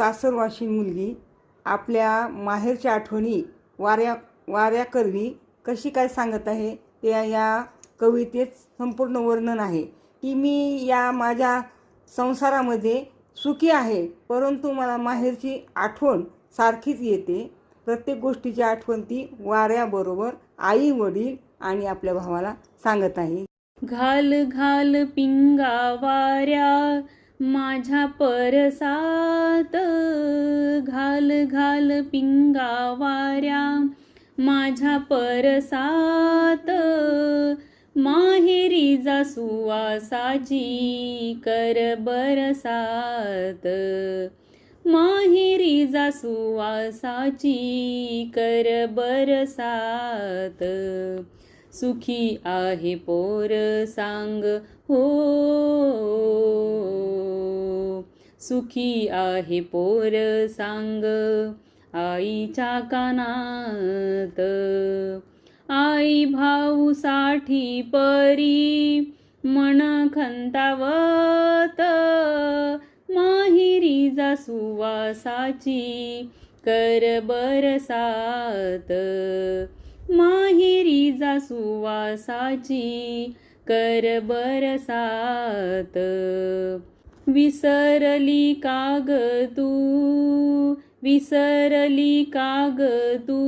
सासरवाशी मुलगी आपल्या माहेरच्या आठवणी वाऱ्या वाऱ्याकरवी कशी काय सांगत आहे ते या कवितेत संपूर्ण वर्णन आहे. की मी या माझ्या संसारामध्ये सुखी आहे परंतु मला माहेरची आठवण सारखीच येते. प्रत्येक गोष्टीची आठवण ती वाऱ्याबरोबर आई वडील आणि आपल्या भावाला सांगत आहे. घाल घाल पिंगा वाऱ्या माझ्या परसात घाल घाल पिंगा वाऱ्या माझ्या परसात माहेरी जा सुवासाची कर बरसात. माहेरी जा सुवासाची कर बरसात. सुखी आहे पोर सांग हो. सुखी आहे पोर सांग. आईच्या कानात आई भाऊ साठी परी मन खंतावत. माहिरी जा सुवासाची कर बरसात माहिरी जा सुवासाची कर बरसात विसरली काग तू? विसरली काग तू?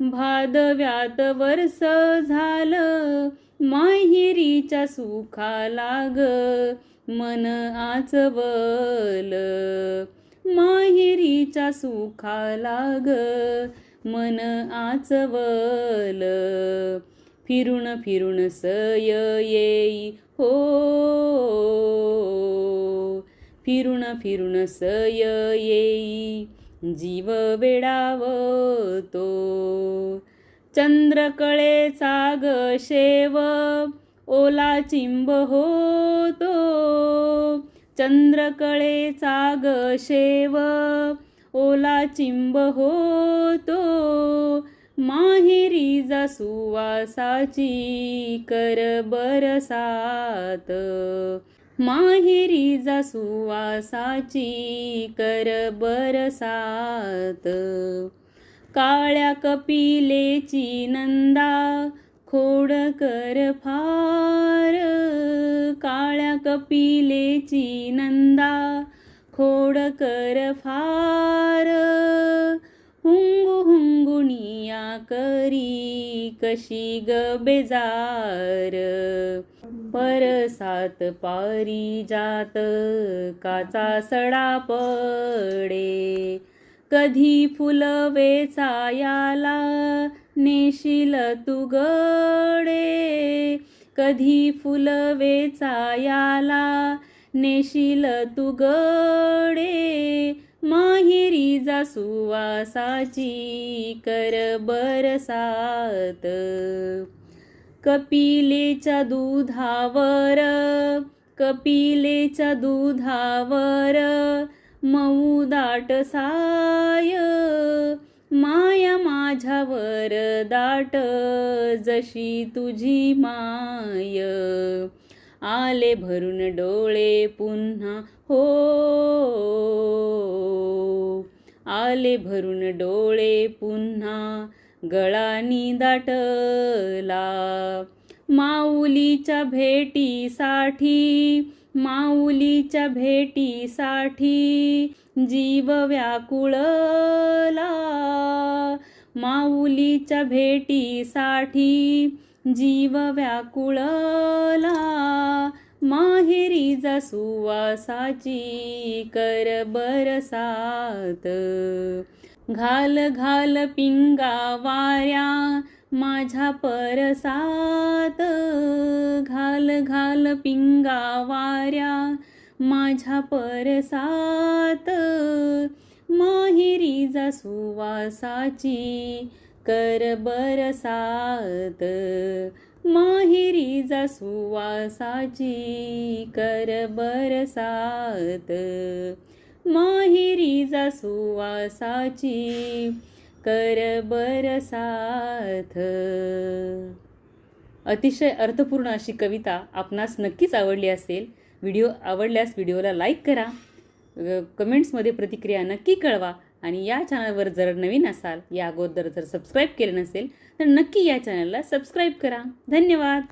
भादव्यात वर्ष झालं माहिरीच्या सुखा लाग मन आचवल. माहिरीच्या सुखा लाग मन आचवल. फिरून फिरून सय येई हो। फिरून फिरून सय येई जीव वेडावतो। चंद्रकळेचा ग शेव ओला चिंब होतो। चंद्रकळेचा ग शेव ओला चिंब होतो। माहेरी जा सुवासाची कर बरसात माहेरी जा सुवासाची कर बरसात काळ्या कपिलेची नंदा खोड कर फार. काळ्या कपिलेची नंदा खोड कर फार. हुंगु हुंगुनिया करी कशी ग बेजार. परसात पारी जात काचा सडा पडे. कधी फुलवे चायाला नेशील तुगडे कधी फुलवे चायाला नेशील तुगडे माहेरी सुवासाची कर बरसात कपिलेच्या दुधावर कपिलेच्या दुधावर मऊ दाट साय. माया माझ्यावर दाट जशी तुझी माय. आले भरून डोळे पुन्हा हो. आले भरून डोळे पुन्हा गळानी दाटला. माऊलीच्या भेटीसाठी माऊलीच्या भेटीसाठी जीव व्याकुळला. माऊलीच्या भेटीसाठी जीव व्याकुळला. माहेरी जा सुवासाची कर बरसात घाल घाल पिंगा वाऱ्या माझ्या परसात. घाल घाल पिंगा वाऱ्या माझ्या परसात. माहेरी जा सुवासाची कर बरसात माहेरी जा सुवासाची कर बरसात माहेरी जा सुवासाची कर बरसात अतिशय अर्थपूर्ण अशी कविता आपणास नक्कीच आवडली असेल. व्हिडिओ आवडल्यास व्हिडिओला लाईक करा. कमेंट्समध्ये प्रतिक्रिया नक्की कळवा. आणि या चॅनलवर जर नवीन असाल या अगोदर जर सबस्क्राईब केलं नसेल तर नक्की या चॅनलला सबस्क्राईब करा. धन्यवाद!